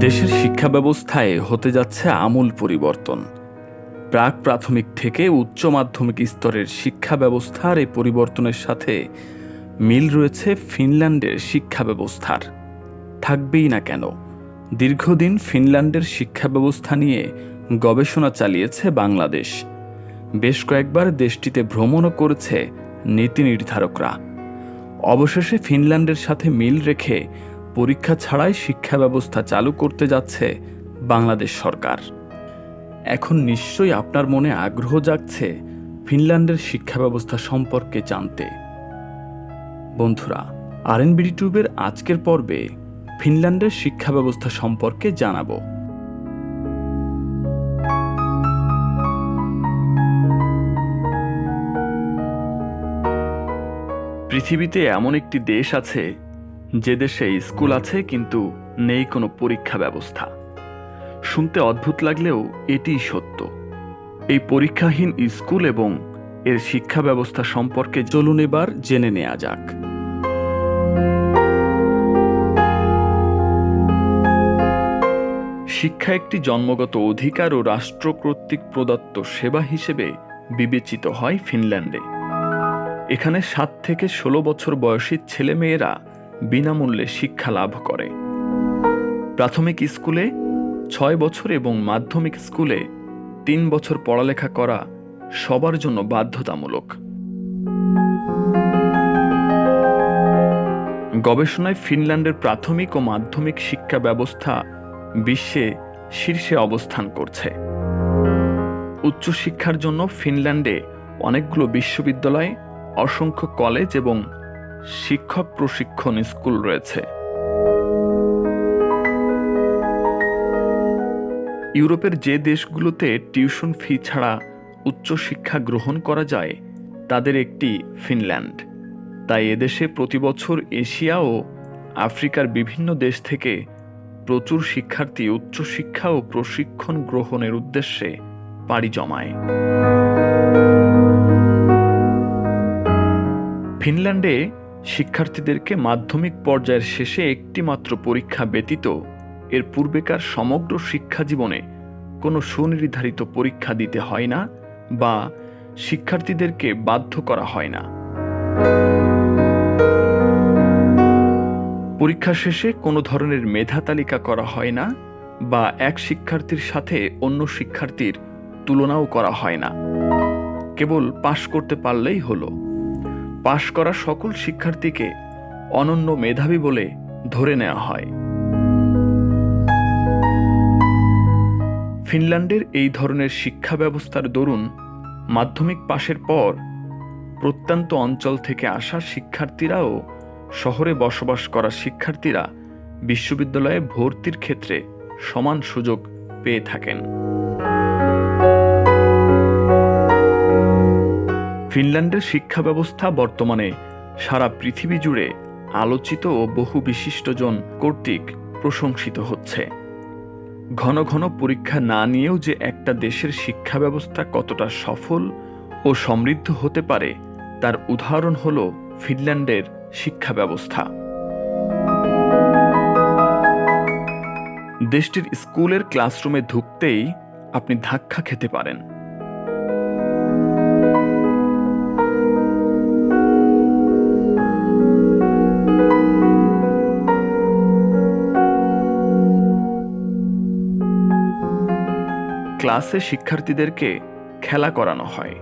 দেশের শিক্ষা ব্যবস্থায় হতে যাচ্ছে আমূল পরিবর্তন। প্রাক প্রাথমিক থেকে উচ্চ মাধ্যমিক স্তরের শিক্ষা ব্যবস্থার এই পরিবর্তনের সাথে মিল রয়েছে ফিনল্যান্ডের শিক্ষা ব্যবস্থার থাকবেই না কেন, দীর্ঘদিন ফিনল্যান্ডের শিক্ষা ব্যবস্থা নিয়ে গবেষণা চালিয়েছে বাংলাদেশ। বেশ কয়েকবার দেশটিতে ভ্রমণও করেছে নীতি নির্ধারকরা। অবশেষে ফিনল্যান্ডের সাথে মিল রেখে পরীক্ষা ছাড়াই শিক্ষা ব্যবস্থা চালু করতে যাচ্ছে বাংলাদেশ সরকার। এখন নিশ্চয়ই আপনার মনে আগ্রহ জাগছে ফিনল্যান্ডের শিক্ষা ব্যবস্থা সম্পর্কে জানতে। বন্ধুরা আরএনবিডি টিউবের আজকের পর্বে ফিনল্যান্ডের শিক্ষা ব্যবস্থা সম্পর্কে জানাব। পৃথিবীতে এমন একটি দেশ আছে যে দেশে স্কুল আছে কিন্তু নেই কোনো পরীক্ষা ব্যবস্থা। শুনতে অদ্ভুত লাগলেও এটিই সত্য। এই পরীক্ষাহীন স্কুল এবং এর শিক্ষা ব্যবস্থা সম্পর্কে চলুন এবার জেনে নেওয়া যাক। শিক্ষা একটি জন্মগত অধিকার ও রাষ্ট্র কর্তৃক প্রদত্ত সেবা হিসেবে বিবেচিত হয় ফিনল্যান্ডে। এখানে সাত থেকে ষোলো বছর বয়সী ছেলেমেয়েরা বিনামূল্যে শিক্ষা লাভ করে। প্রাথমিক স্কুলে ছয় বছর এবং মাধ্যমিক স্কুলে তিন বছর পড়ালেখা করা সবার জন্য বাধ্যতামূলক। গবেষণায় ফিনল্যান্ডের প্রাথমিক ও মাধ্যমিক শিক্ষা ব্যবস্থা বিশ্বে শীর্ষে অবস্থান করছে। উচ্চশিক্ষার জন্য ফিনল্যান্ডে অনেকগুলো বিশ্ববিদ্যালয়, অসংখ্য কলেজ এবং শিক্ষক প্রশিক্ষণ স্কুল রয়েছে। ইউরোপের যে দেশগুলোতে টিউশন ফি ছাড়া উচ্চশিক্ষা গ্রহণ করা যায়, তাদের একটি ফিনল্যান্ড। তাই এদেশে প্রতি বছর এশিয়া ও আফ্রিকার বিভিন্ন দেশ থেকে প্রচুর শিক্ষার্থী উচ্চশিক্ষা ও প্রশিক্ষণ গ্রহণের উদ্দেশ্যে পাড়ি জমায়। ফিনল্যান্ডে শিক্ষার্থীদেরকে মাধ্যমিক পর্যায়ের শেষে একটি মাত্র পরীক্ষা ব্যতীত এর পূর্বেকার সমগ্র শিক্ষা জীবনে কোনো সুনির্ধারিত পরীক্ষা দিতে হয় না বা শিক্ষার্থীদেরকে বাধ্য করা হয় না। পরীক্ষা শেষে কোনো ধরনের মেধা তালিকা করা হয় না বা এক শিক্ষার্থীর সাথে অন্য শিক্ষার্থীর তুলনাও করা হয় না। কেবল পাশ করতে পারলেই হলো। পাশ করা সকল শিক্ষার্থীকে অনন্য মেধাবী বলে ধরে নেওয়া হয়। ফিনল্যান্ডের এই ধরনের শিক্ষা ব্যবস্থার দরুন মাধ্যমিক পাশের পর প্রত্যন্ত অঞ্চল থেকে আসা শিক্ষার্থীরাও শহরে বসবাস করা শিক্ষার্থীরা বিশ্ববিদ্যালয়ে ভর্তির ক্ষেত্রে সমান সুযোগ পেয়ে থাকেন। ফিনল্যান্ডের শিক্ষা ব্যবস্থা বর্তমানে সারা পৃথিবী জুড়ে আলোচিত ও বহু বিশিষ্টজন কর্তৃক প্রশংসিত হচ্ছে। ঘন ঘন পরীক্ষা না নিয়েও যে একটা দেশের শিক্ষা ব্যবস্থা কতটা সফল ও সমৃদ্ধ হতে পারে, তার উদাহরণ হল ফিনল্যান্ডের শিক্ষা ব্যবস্থা দেশটির স্কুলের ক্লাসরুমে ঢুকতেই আপনি ধাক্কা খেতে পারেন। ক্লাসে শিক্ষার্থীদেরকে খেলা করানো হয়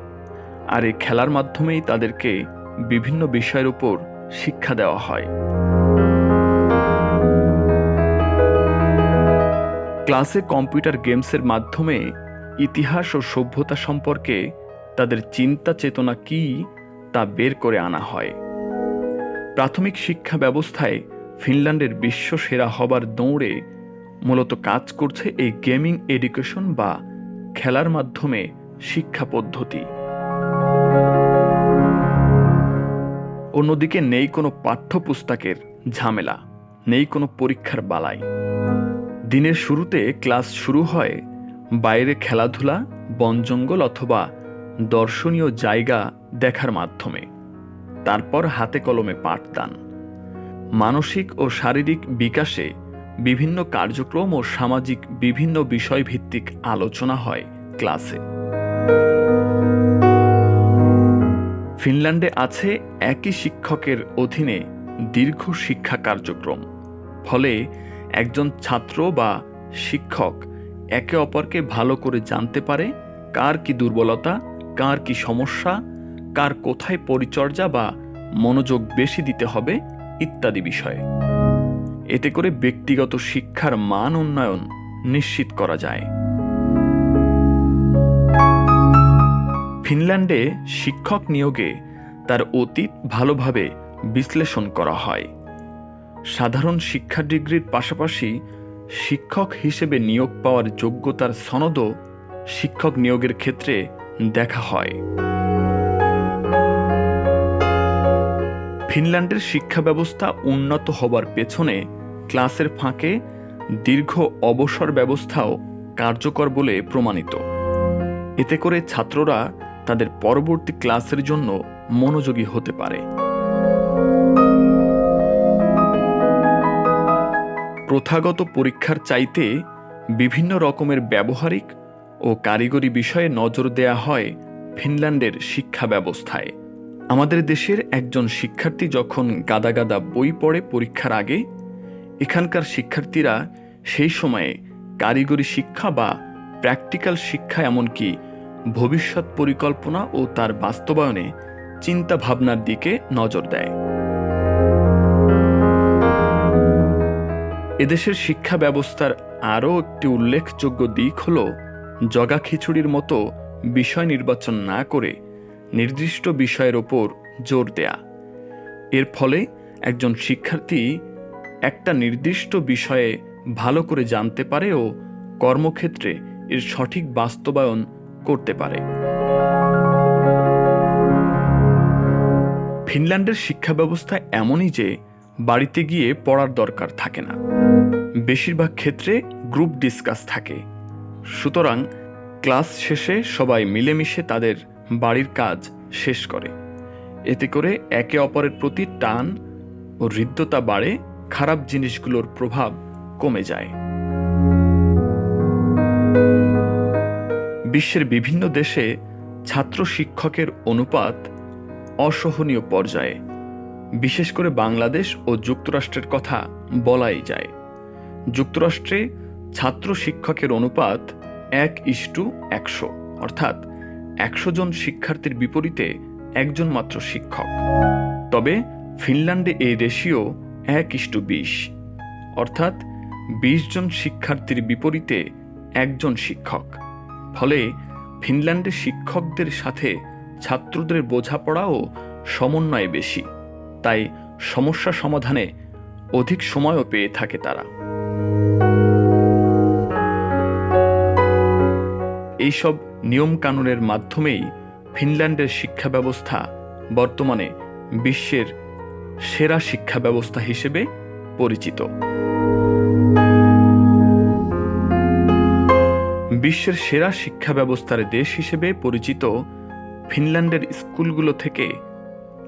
আর এই খেলার মাধ্যমেই তাদেরকে বিভিন্ন বিষয়ের উপর শিক্ষা দেওয়া হয়। ক্লাসে কম্পিউটার গেমসের মাধ্যমে ইতিহাস ও সভ্যতা সম্পর্কে তাদের চিন্তা চেতনা কি তা বের করে আনা হয়। প্রাথমিক শিক্ষা ব্যবস্থায় ফিনল্যান্ডের বিশ্ব সেরা হবার দৌড়ে মূলত কাজ করছে এই গেমিং এডুকেশন বা খেলার মাধ্যমে শিক্ষা পদ্ধতি। অন্যদিকে নেই কোনো পাঠ্যপুস্তকের ঝামেলা, নেই কোনো পরীক্ষার বালাই। দিনের শুরুতে ক্লাস শুরু হয় বাইরে খেলাধুলা বনজঙ্গল অথবা দর্শনীয় জায়গা দেখার মাধ্যমে। তারপর হাতে কলমে পাঠদান। মানসিক ও শারীরিক বিকাশে বিভিন্ন কার্যক্রম ও সামাজিক বিভিন্ন বিষয়ভিত্তিক আলোচনা হয় ক্লাসে। ফিনল্যান্ডে আছে একই শিক্ষকের অধীনে দীর্ঘ শিক্ষা কার্যক্রম। ফলে একজন ছাত্র বা শিক্ষক একে অপরকে ভালো করে জানতে পারে কার কি দুর্বলতা, কার কি সমস্যা, কার কোথায় পরিচর্যা বা মনোযোগ বেশি দিতে হবে ইত্যাদি বিষয়ে। এতে করে ব্যক্তিগত শিক্ষার মান উন্নয়ন নিশ্চিত করা যায়। ফিনল্যান্ডে শিক্ষক নিয়োগে তার অতীত ভালোভাবে বিশ্লেষণ করা হয়। সাধারণ শিক্ষা ডিগ্রির পাশাপাশি শিক্ষক হিসেবে নিয়োগ পাওয়ার যোগ্যতার সনদও শিক্ষক নিয়োগের ক্ষেত্রে দেখা হয়। ফিনল্যান্ডের শিক্ষা ব্যবস্থা উন্নত হবার পেছনে ক্লাসের ফাঁকে দীর্ঘ অবসর ব্যবস্থাও কার্যকর বলে প্রমাণিত। এতে করে ছাত্ররা তাদের পরবর্তী ক্লাসের জন্য মনোযোগী হতে পারে। প্রথাগত পরীক্ষার চাইতে বিভিন্ন রকমের ব্যবহারিক ও কারিগরি বিষয়ে নজর দেয়া হয় ফিনল্যান্ডের শিক্ষা ব্যবস্থায়। আমাদের দেশের একজন শিক্ষার্থী যখন গাদা গাদা বই পড়ে পরীক্ষার আগে, এখানকার শিক্ষার্থীরা সেই সময়ে কারিগরি শিক্ষা বা প্র্যাকটিক্যাল শিক্ষা এমনকি ভবিষ্যৎ পরিকল্পনা ও তার বাস্তবায়নে চিন্তা ভাবনার দিকে নজর দেয়। এদেশের শিক্ষা ব্যবস্থার আরও একটি উল্লেখযোগ্য দিক হল, জগা খিচুড়ির মতো বিষয় নির্বাচন না করে নির্দিষ্ট বিষয়ের ওপর জোর দেয়া। এর ফলে একজন শিক্ষার্থী একটা নির্দিষ্ট বিষয়ে ভালো করে জানতে পারে ও কর্মক্ষেত্রে এর সঠিক বাস্তবায়ন করতে পারে। ফিনল্যান্ডের শিক্ষা ব্যবস্থা এমনই যে বাড়িতে গিয়ে পড়ার দরকার থাকে না। বেশিরভাগ ক্ষেত্রে গ্রুপ ডিসকাস থাকে। সুতরাং ক্লাস শেষে সবাই মিলেমিশে তাদের বাড়ির কাজ শেষ করে। এতে করে একে অপরের প্রতি টান ও হৃদ্যতা বাড়ে, খারাপ জিনিসগুলোর প্রভাব কমে যায়। বিশ্বের বিভিন্ন দেশে ছাত্র শিক্ষকের অনুপাত অসহনীয় পর্যায়ে। বিশেষ করে বাংলাদেশ ও যুক্তরাষ্ট্রের কথা বলাই যায়। যুক্তরাষ্ট্রে ছাত্র শিক্ষকের অনুপাত এক ইস্টু একশো, অর্থাৎ একশো জন শিক্ষার্থীর বিপরীতে একজন মাত্র শিক্ষক। তবে ফিনল্যান্ডে এই রেশিও এক ইস্টু বিশ। অর্থাৎ বিশ জন শিক্ষার্থীর বিপরীতে একজন শিক্ষক। ফলে ফিনল্যান্ডে শিক্ষকদের সাথে ছাত্রদের বোঝাপড়াও সমন্বয় বেশি। তাই সমস্যা সমাধানে অধিক সময়ও পেয়ে থাকে তারা। এইসব নিয়মকানুনের মাধ্যমেই ফিনল্যান্ডের শিক্ষা ব্যবস্থা বর্তমানে বিশ্বের সেরা শিক্ষা ব্যবস্থা হিসেবে পরিচিত। বিশ্বের সেরা শিক্ষা ব্যবস্থার দেশ হিসেবে পরিচিত ফিনল্যান্ডের স্কুলগুলো থেকে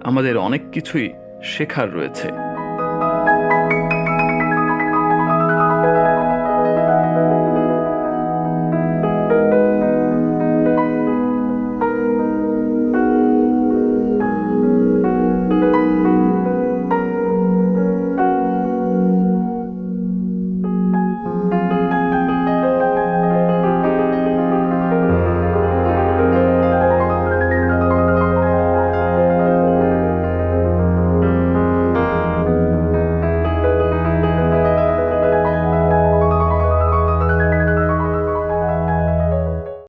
আমাদের অনেক কিছুই শেখার রয়েছে।